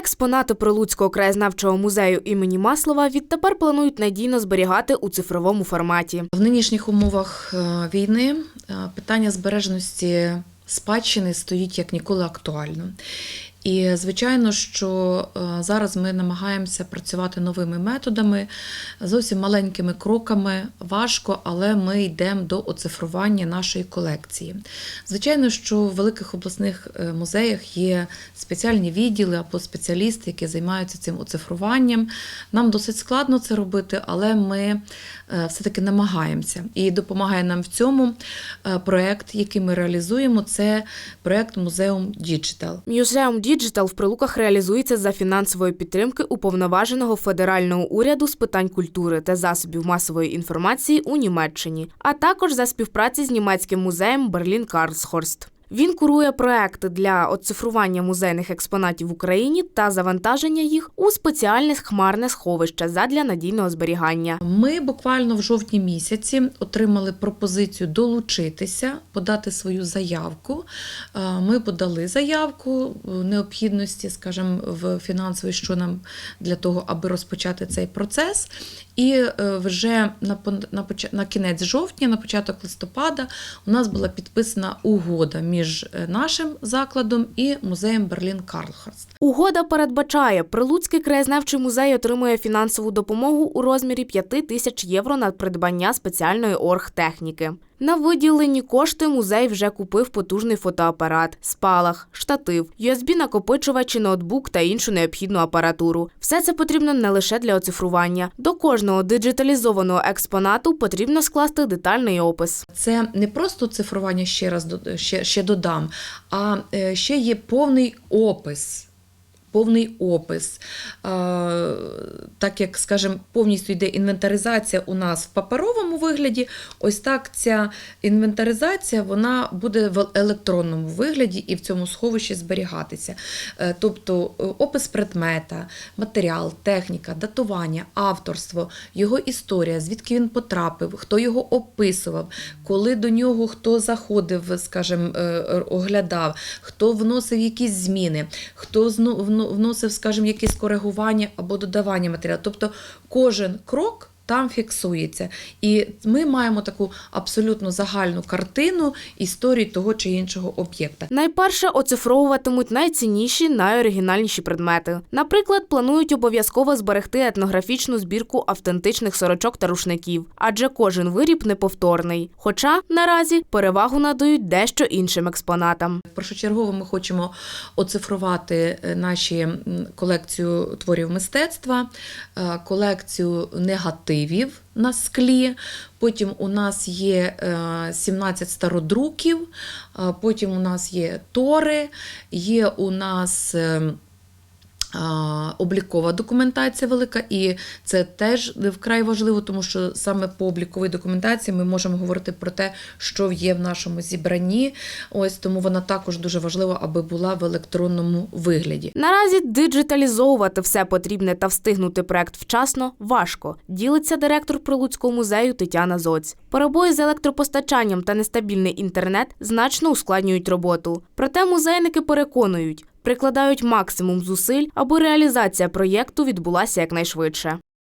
Експонати Прилуцького краєзнавчого музею імені Маслова відтепер планують надійно зберігати у цифровому форматі. В нинішніх умовах е, війни е, питання збереженості спадщини стоїть як ніколи актуально. І звичайно, що е, зараз ми намагаємося працювати новими методами, зовсім маленькими кроками. Важко, але ми йдемо до оцифрування нашої колекції. Звичайно, що в великих обласних е, музеях є спеціальні відділи або спеціалісти, які займаються цим оцифруванням. Нам досить складно це робити, але ми е, все-таки намагаємося. І допомагає нам в цьому проект, який ми реалізуємо, це проект Музеум Діджитал. Museum Digital в Прилуках реалізується за фінансової підтримки уповноваженого федерального уряду з питань культури та засобів масової інформації у Німеччині, а також за співпраці з німецьким музеєм Берлін Карлсхорст. Він курує проекти для оцифрування музейних експонатів в Україні та завантаження їх у спеціальне хмарне сховище задля надійного зберігання. Ми буквально в жовтні місяці отримали пропозицію долучитися, подати свою заявку. Е, Ми подали заявку необхідності, скажімо, в фінансовій, що нам для того, аби розпочати цей процес. І е, вже на, на, на кінець жовтня, на початок листопада, у нас була підписана угода між е, нашим закладом і музеєм Берлін Карлхарст. Угода передбачає, Прилуцький краєзнавчий музей отримує фінансову допомогу у розмірі 5 тисяч євро на придбання спеціальної оргтехніки. На виділені кошти музей вже купив потужний фотоапарат, спалах, штатив, USB-накопичувач, ноутбук та іншу необхідну апаратуру. Все це потрібно не лише для оцифрування. До кожного диджиталізованого експонату потрібно скласти детальний опис. Це не просто цифрування, ще раз ще, ще додам, а е, ще є повний опис. Повний опис. Е, Так як, скажімо, повністю йде інвентаризація у нас в паперовому вигляді, ось так ця інвентаризація вона буде в електронному вигляді і в цьому сховищі зберігатися. Е, Тобто е, опис предмета, матеріал, техніка, датування, авторство, його історія, звідки він потрапив, хто його описував, коли до нього хто заходив, скажімо, оглядав, хто вносив якісь зміни, хто зно- вно- вносив, скажімо, якісь коригування або додавання матеріалу. Тобто кожен крок. Там фіксується, і ми маємо таку абсолютно загальну картину історії того чи іншого об'єкта. Найперше оцифровуватимуть найцінніші, найоригінальніші предмети. Наприклад, планують обов'язково зберегти етнографічну збірку автентичних сорочок та рушників, адже кожен виріб неповторний. Хоча наразі перевагу надають дещо іншим експонатам. Першочергово ми хочемо оцифрувати е, наші колекцію творів мистецтва, е, колекцію негативів на склі. Потім у нас є е, 17 стародруків, е, потім у нас є тори, є у нас. Облікова документація велика, і це теж вкрай важливо, тому що саме по обліковій документації ми можемо говорити про те, що є в нашому зібранні. Ось тому вона також дуже важлива, аби була в електронному вигляді. Наразі диджиталізовувати все потрібне та встигнути проект вчасно важко. Ділиться директор Прилуцького музею Тетяна Зоць. Перебої з електропостачанням та нестабільний інтернет значно ускладнюють роботу. Проте музейники переконують, прикладають максимум зусиль, аби реалізація проєкту відбулася якнайшвидше.